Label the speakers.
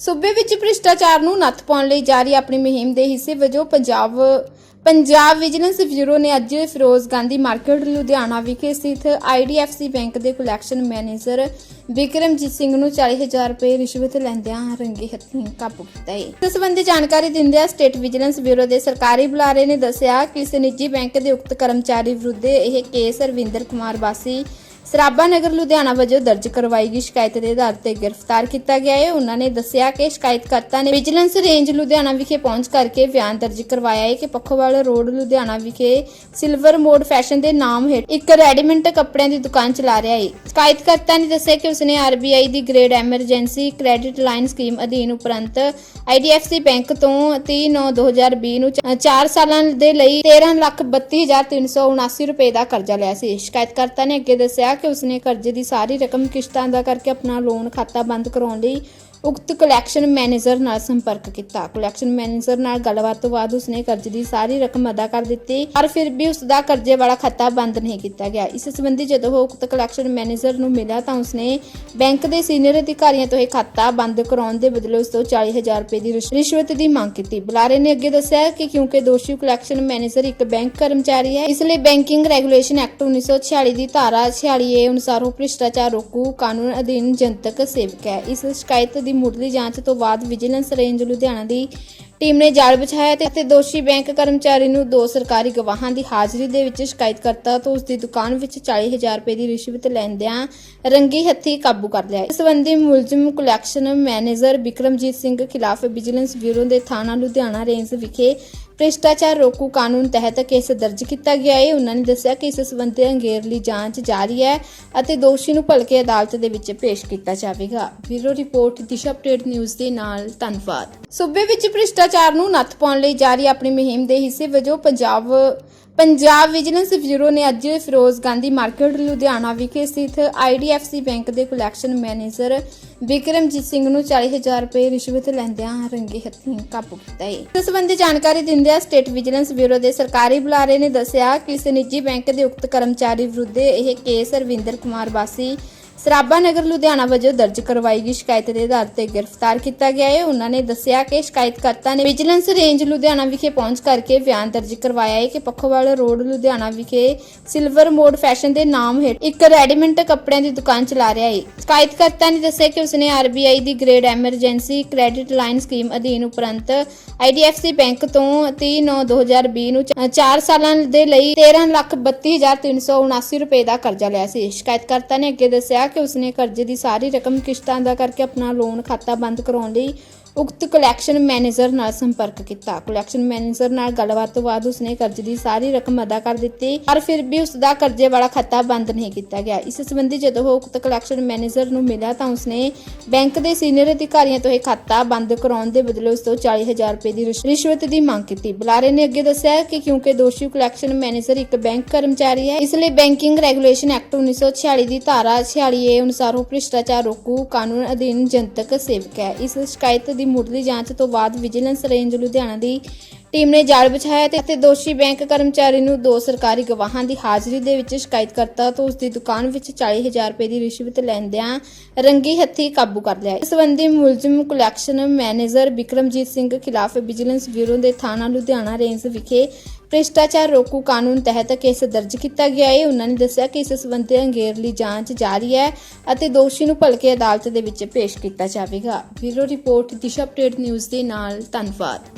Speaker 1: ਸੂਬੇ ਵਿੱਚ ਭ੍ਰਿਸ਼ਟਾਚਾਰ ਨੂੰ ਨੱਥ ਪਾਉਣ ਲਈ ਜਾਰੀ ਆਪਣੀ ਮੁਹਿੰਮ ਦੇ ਹਿੱਸੇ ਵਜੋਂ ਪੰਜਾਬ ਪੰਜਾਬ ਵਿਜੀਲੈਂਸ ਬਿਊਰੋ ਨੇ ਅੱਜ ਫਿਰੋਜ਼ ਗਾਂਧੀ ਮਾਰਕੀਟ, ਲੁਧਿਆਣਾ ਵਿਖੇ ਸਥਿਤ IDFC ਬੈਂਕ ਦੇ ਕਲੈਕਸ਼ਨ ਮੈਨੇਜਰ ਵਿਕਰਮਜੀਤ ਸਿੰਘ ਨੂੰ 40000 ਰੁਪਏ ਰਿਸ਼ਵਤ ਲੈਂਦਿਆਂ ਰੰਗੇ ਹੱਥੀਂ ਕਾਬੂ ਕੀਤਾ ਹੈ। ਇਸ ਸੰਬੰਧੀ ਜਾਣਕਾਰੀ ਦਿੰਦਿਆਂ ਸਟੇਟ ਵਿਜੀਲੈਂਸ ਬਿਊਰੋ ਦੇ ਸਰਕਾਰੀ ਬੁਲਾਰੇ ਨੇ ਦੱਸਿਆ ਕਿ ਇਸ ਨਿੱਜੀ ਬੈਂਕ ਦੇ ਉਕਤ ਕਰਮਚਾਰੀ ਵਿਰੁੱਧ ਇਹ ਕੇਸ ਰਵਿੰਦਰ ਕੁਮਾਰ ਵਾਸੀ ਸਰਾਭਾ ਨਗਰ ਲੁਧਿਆਣਾ ਵਜੋਂ ਦਰਜ ਕਰਵਾਈ ਗਈ ਸ਼ਿਕਾਇਤ ਦੇ ਆਧਾਰ ਤੇ ਗ੍ਰਿਫਤਾਰ ਕੀਤਾ ਗਿਆ ਹੈ। ਉਹਨਾਂ ਨੇ ਦੱਸਿਆ ਕਿ ਸ਼ਿਕਾਇਤਕਰਤਾ ਨੇ ਵਿਜੀਲੈਂਸ ਰੇਂਜ ਲੁਧਿਆਣਾ ਵਿਖੇ ਪਹੁੰਚ ਕਰਕੇ ਬਿਆਨ ਦਰਜ ਕਰਵਾਇਆ ਹੈ ਕਿ ਪੱਖੋਵਾਲ ਰੋਡ ਲੁਧਿਆਣਾ ਵਿਖੇ ਸਿਲਵਰ ਮੋਡ ਫੈਸ਼ਨ ਦੇ ਨਾਮ ਹੇਠ ਇੱਕ ਰੈਡੀਮੇਡ ਕੱਪੜਿਆਂ ਦੀ ਦੁਕਾਨ ਚਲਾ ਰਿਹਾ ਹੈ। ਸ਼ਿਕਾਇਤਕਰਤਾ ਨੇ ਦੱਸਿਆ ਕਿ ਉਸਨੇ ਆਰਬੀਆਈ ਦੀ grade emergency credit line scheme ਅਧੀਨ ਉਪਰੰਤ IDFC ਬੈਂਕ ਤੋਂ 30/9/2020 ਨੂੰ 4 ਸਾਲਾਂ ਦੇ ਲਈ 13,32,379 ਰੁਪਏ ਦਾ ਕਰਜ਼ਾ ਲਿਆ ਸੀ। ਸ਼ਿਕਾਇਤਕਰਤਾ ਨੇ ਅੱਗੇ ਦੱਸਿਆ ਕਿ ਉਸਨੇ ਕਰਜ਼ੇ ਦੀ ਸਾਰੀ ਰਕਮ ਕਿਸ਼ਤਾਂ ਦਾ ਕਰਕੇ ਆਪਣਾ ਲੋਨ ਖਾਤਾ ਬੰਦ ਕਰਾਉਣ ਲਈ ਉਕਤ ਕਲੈਕਸ਼ਨ ਮੈਨੇਜਰ ਨਾਲ ਸੰਪਰਕ ਕੀਤਾ। ਕਲੈਕਸ਼ਨ ਮੈਨੇਜਰ ਨਾਲ ਗੱਲਬਾਤ ਤੋਂ ਬਾਅਦ ਉਸਨੇ ਕਰਜ਼ੇ ਦੀ ਸਾਰੀ ਰਕਮ ਅਦਾ ਕਰ ਦਿੱਤੀ, ਪਰ ਫਿਰ ਵੀ ਉਸ ਦਾ ਕਰਜ਼ੇ ਵਾਲਾ ਖਾਤਾ ਬੰਦ ਨਹੀਂ ਕੀਤਾ ਗਿਆ। ਇਸ ਸੰਬੰਧੀ ਜਦੋਂ ਉਹ ਉਕਤ ਕਲੈਕਸ਼ਨ ਮੈਨੇਜਰ ਨੂੰ ਮਿਲਿਆ ਤਾਂ ਉਸਨੇ ਬੈਂਕ ਦੇ ਸੀਨੀਅਰ ਅਧਿਕਾਰੀਆਂ ਤੋਂ ਇਹ ਖਾਤਾ ਬੰਦ ਕਰਾਉਣ ਦੇ ਬਦਲੇ ਉਸ ਤੋਂ 40000 ਰੁਪਏ ਦੀ ਰਿਸ਼ਵਤ ਦੀ ਮੰਗ ਕੀਤੀ। ਬੁਲਾਰੇ ਨੇ ਅੱਗੇ ਦੱਸਿਆ ਕਿ ਕਿਉਂਕਿ ਦੋਸ਼ੀ ਕਲੈਕਸ਼ਨ ਮੈਨੇਜਰ ਇੱਕ ਬੈਂਕ ਕਰਮਚਾਰੀ ਹੈ, ਇਸ ਲਈ ਬੈਂਕਿੰਗ ਰੈਗੂਲੇਸ਼ਨ ਐਕਟ 1946 ਦੀ ਧਾਰਾ 46A ਅਨੁਸਾਰ ਉਹ ਭ੍ਰਿਸ਼ਟਾਚਾਰ ਰੋਕੂ ਕਾਨੂੰਨ ਅਧੀਨ ਜਨਤਕ ਸੇਵਕ ਹੈ। ਇਸ ਸ਼ਿਕਾਇਤ ਦੀ ਮੁੱਢਲੀ ਜਾਂਚ ਤੋਂ ਬਾਅਦ ਵਿਜੀਲੈਂਸ ਰੇਂਜ ਲੁਧਿਆਣਾ ਦੀ ਟੀਮ ਨੇ ਜਾਲ ਬਿਛਾਇਆ ਤੇ ਦੋਸ਼ੀ ਬੈਂਕ ਕਰਮਚਾਰੀ ਨੂੰ ਦੋ ਸਰਕਾਰੀ ਗਵਾਹਾਂ ਦੀ ਹਾਜ਼ਰੀ ਦੇ ਵਿੱਚ ਸ਼ਿਕਾਇਤਕਰਤਾ ਤੋਂ ਉਸ ਦੀ ਦੁਕਾਨ ਵਿੱਚ 40000 ਰੁਪਏ ਦੀ ਰਿਸ਼ਵਤ ਲੈਂਦਿਆਂ ਰੰਗੀ ਹੱਥੀ ਕਾਬੂ ਕਰ ਲਿਆ। ਇਸ ਸੰਬੰਧੀ ਮੁਲਜ਼ਮ ਕਲੈਕਸ਼ਨ ਮੈਨੇਜਰ ਵਿਕਰਮਜੀਤ ਸਿੰਘ ਖਿਲਾਫ ਵਿਜੀਲੈਂਸ ਬਿਊਰੋ ਦੇ ਥਾਣਾ ਲੁਧਿਆਣਾ ਰੇਂਜ ਵਿਖੇ ਭ੍ਰਿਸ਼ਟਾਚਾਰ ਰੋਕੂ ਕਾਨੂੰਨ ਤਹਿਤ ਕੇਸ ਦਰਜ ਕੀਤਾ ਗਿਆ ਹੈ। ਉਹਨਾਂ ਨੇ ਦੱਸਿਆ ਕਿ ਇਸ ਸਬੰਧੀ ਅੰਗੇਰਲੀ ਜਾਂਚ ਜਾਰੀ ਹੈ ਅਤੇ ਦੋਸ਼ੀ ਨੂੰ ਭਲਕੇ ਅਦਾਲਤ ਦੇ ਵਿੱਚ ਪੇਸ਼ ਕੀਤਾ ਜਾਵੇਗਾ। Bureau report, Disha update news ਦੇ ਨਾਲ ਧੰਨਵਾਦ। ਸੂਬੇ ਵਿੱਚ ਭ੍ਰਿਸ਼ਟਾਚਾਰ ਨੂੰ ਨੱਥ ਪਾਉਣ ਲਈ ਜਾਰੀ ਆਪਣੀ ਮੁਹਿੰਮ ਦੇ ਹਿੱਸੇ ਵਜੋਂ ਪੰਜਾਬ ਪੰਜਾਬ ਵਿਜੀਲੈਂਸ ਬਿਊਰੋ ਨੇ ਅੱਜ ਫਿਰੋਜ਼ ਗਾਂਧੀ ਮਾਰਕੀਟ, ਲੁਧਿਆਣਾ ਵਿਖੇ ਸਥਿਤ IDFC ਬੈਂਕ ਦੇ ਕਲੈਕਸ਼ਨ ਮੈਨੇਜਰ ਵਿਕਰਮਜੀਤ ਸਿੰਘ ਨੂੰ 40000 ਰੁਪਏ ਰਿਸ਼ਵਤ ਲੈਂਦਿਆਂ ਰੰਗੇ ਹੱਥੀਂ ਕਾਬੂ ਕੀਤਾ ਹੈ। ਇਸ ਸੰਬੰਧੀ ਜਾਣਕਾਰੀ ਦਿੰਦਿਆਂ ਸਟੇਟ ਵਿਜੀਲੈਂਸ ਬਿਊਰੋ ਦੇ ਸਰਕਾਰੀ ਬੁਲਾਰੇ ਨੇ ਦੱਸਿਆ ਕਿ ਇਸ ਨਿੱਜੀ ਬੈਂਕ ਦੇ ਉਕਤ ਕਰਮਚਾਰੀ ਵਿਰੁੱਧ ਇਹ ਕੇਸ ਰਵਿੰਦਰ ਕੁਮਾਰ ਵਾਸੀ ਸਰਾਭਾ ਨਗਰ ਲੁਧਿਆਣਾ ਵਜੋਂ ਦਰਜ ਕਰਵਾਈ ਗਈ ਸ਼ਿਕਾਇਤ ਦੇ ਆਧਾਰ ਤੇ ਗ੍ਰਿਫਤਾਰ ਕੀਤਾ ਗਿਆ ਹੈ। ਉਹਨਾਂ ਨੇ ਦੱਸਿਆ ਕਿ ਸ਼ਿਕਾਇਤਕਰਤਾ ਨੇ ਵਿਜੀਲੈਂਸ ਰੇਂਜ ਲੁਧਿਆਣਾ ਵਿਖੇ ਪਹੁੰਚ ਕਰਕੇ ਬਿਆਨ ਦਰਜ ਕਰਵਾਇਆ ਹੈ ਕਿ ਪੱਖੋਵਾਲ ਰੋਡ ਲੁਧਿਆਣਾ ਵਿਖੇ ਸਿਲਵਰ ਮੋਡ ਫੈਸ਼ਨ ਦੇ ਨਾਮ ਹੇਠ ਇੱਕ ਰੈਡੀਮੇਡ ਕੱਪੜਿਆਂ ਦੀ ਦੁਕਾਨ ਚਲਾ ਰਿਹਾ ਹੈ। ਸ਼ਿਕਾਇਤਕਰਤਾ ਨੇ ਦੱਸਿਆ ਕਿ ਉਸਨੇ ਆਰਬੀਆਈ ਦੀ grade emergency credit line scheme ਅਧੀਨ ਉਪਰੰਤ IDFC ਬੈਂਕ ਤੋਂ 30/9/2020 ਨੂੰ 4 ਸਾਲਾਂ ਦੇ ਲਈ 13,32,379 ਰੁਪਏ ਦਾ ਕਰਜ਼ਾ ਲਿਆ ਸੀ। ਸ਼ਿਕਾਇਤਕਰਤਾ ਨੇ ਅੱਗੇ ਦੱਸਿਆ ਕਿ ਉਸਨੇ ਕਰਜ਼ੇ ਦੀ ਸਾਰੀ ਰਕਮ ਕਿਸ਼ਤਾਂ ਦਾ ਕਰਕੇ ਆਪਣਾ ਲੋਨ ਖਾਤਾ ਬੰਦ ਕਰਾਉਣ ਲਈ ਉਕਤ ਕਲੈਕਸ਼ਨ ਮੈਨੇਜਰ ਨਾਲ ਸੰਪਰਕ ਕੀਤਾ। ਕਲੈਕਸ਼ਨ ਮੈਨੇਜਰ ਨਾਲ ਗੱਲਬਾਤ ਤੋਂ ਬਾਅਦ ਉਸਨੇ ਕਰਜ਼ੇ ਦੀ ਸਾਰੀ ਰਕਮ ਅਦਾ ਕਰ ਦਿੱਤੀ, ਪਰ ਫਿਰ ਵੀ ਉਸ ਦਾ ਕਰਜ਼ੇ ਵਾਲਾ ਖਾਤਾ ਬੰਦ ਨਹੀਂ ਕੀਤਾ ਗਿਆ। ਇਸ ਸੰਬੰਧੀ ਜਦੋਂ ਉਹ ਉਕਤ ਕਲੈਕਸ਼ਨ ਮੈਨੇਜਰ ਨੂੰ ਮਿਲਿਆ ਤਾਂ ਉਸਨੇ ਬੈਂਕ ਦੇ ਸੀਨੀਅਰ ਅਧਿਕਾਰੀਆਂ ਤੋਂ ਇਹ ਖਾਤਾ ਬੰਦ ਕਰਾਉਣ ਦੇ ਬਦਲੇ ਉਸ ਤੋਂ 40000 ਰੁਪਏ ਦੀ ਰਿਸ਼ਵਤ ਦੀ ਮੰਗ ਕੀਤੀ। ਬੁਲਾਰੇ ਨੇ ਅੱਗੇ ਦੱਸਿਆ ਕਿ ਕਿਉਂਕਿ ਦੋਸ਼ੀ ਕਲੈਕਸ਼ਨ ਮੈਨੇਜਰ ਇੱਕ ਬੈਂਕ ਕਰਮਚਾਰੀ ਹੈ, ਇਸ ਲਈ ਬੈਂਕਿੰਗ ਰੈਗੂਲੇਸ਼ਨ ਐਕਟ 1946 ਦੀ ਧਾਰਾ 46A ਅਨੁਸਾਰ ਉਹ ਭ੍ਰਿਸ਼ਟਾਚਾਰ ਰੋਕੂ ਕਾਨੂੰਨ ਅਧੀਨ ਜਨਤਕ ਸੇਵਕ ਹੈ। ਇਸ ਸ਼ਿਕਾਇਤ ਦੀ ਮੁੱਢਲੀ ਜਾਂਚ ਤੋਂ ਬਾਅਦ ਵਿਜੀਲੈਂਸ ਰੇਂਜ ਲੁਧਿਆਣਾ ਦੀ ਟੀਮ ਨੇ ਜਾਲ ਬਿਛਾਇਆ ਤੇ ਅਤੇ ਦੋਸ਼ੀ ਬੈਂਕ ਕਰਮਚਾਰੀ ਨੂੰ ਦੋ ਸਰਕਾਰੀ ਗਵਾਹਾਂ ਦੀ ਹਾਜ਼ਰੀ ਦੇ ਵਿੱਚ ਸ਼ਿਕਾਇਤਕਰਤਾ ਤੋਂ ਉਸ ਦੀ ਦੁਕਾਨ ਵਿੱਚ 40000 ਰੁਪਏ ਦੀ ਰਿਸ਼ਵਤ ਲੈਂਦਿਆਂ ਰੰਗੀ ਹੱਥੀ ਕਾਬੂ ਕਰ ਲਿਆ। ਇਸ ਸੰਬੰਧੀ ਮੁਲਜ਼ਮ ਕਲੈਕਸ਼ਨ ਮੈਨੇਜਰ ਬਿਕਰਮਜੀਤ ਸਿੰਘ ਖਿਲਾਫ ਵਿਜੀਲੈਂਸ ਬਿਊਰੋ ਦੇ ਥਾਣਾ ਲੁਧਿਆਣਾ ਰੇਂਜ ਵਿਖੇ ਭ੍ਰਿਸ਼ਟਾਚਾਰ ਰੋਕੂ ਕਾਨੂੰਨ ਤਹਿਤ ਕੇਸ ਦਰਜ ਕੀਤਾ ਗਿਆ ਹੈ। ਉਹਨਾਂ ਨੇ ਦੱਸਿਆ ਕਿ ਇਸ ਸੰਬੰਧੀ ਅੰਗੇਰਲੀ ਜਾਂਚ ਜਾਰੀ ਹੈ ਅਤੇ ਦੋਸ਼ੀ ਨੂੰ ਭਲਕੇ ਅਦਾਲਤ ਦੇ ਵਿੱਚ ਪੇਸ਼ ਕੀਤਾ ਜਾਵੇਗਾ। Bureau report Disha update news ਦੇ ਨਾਲ ਧੰਨਵਾਦ।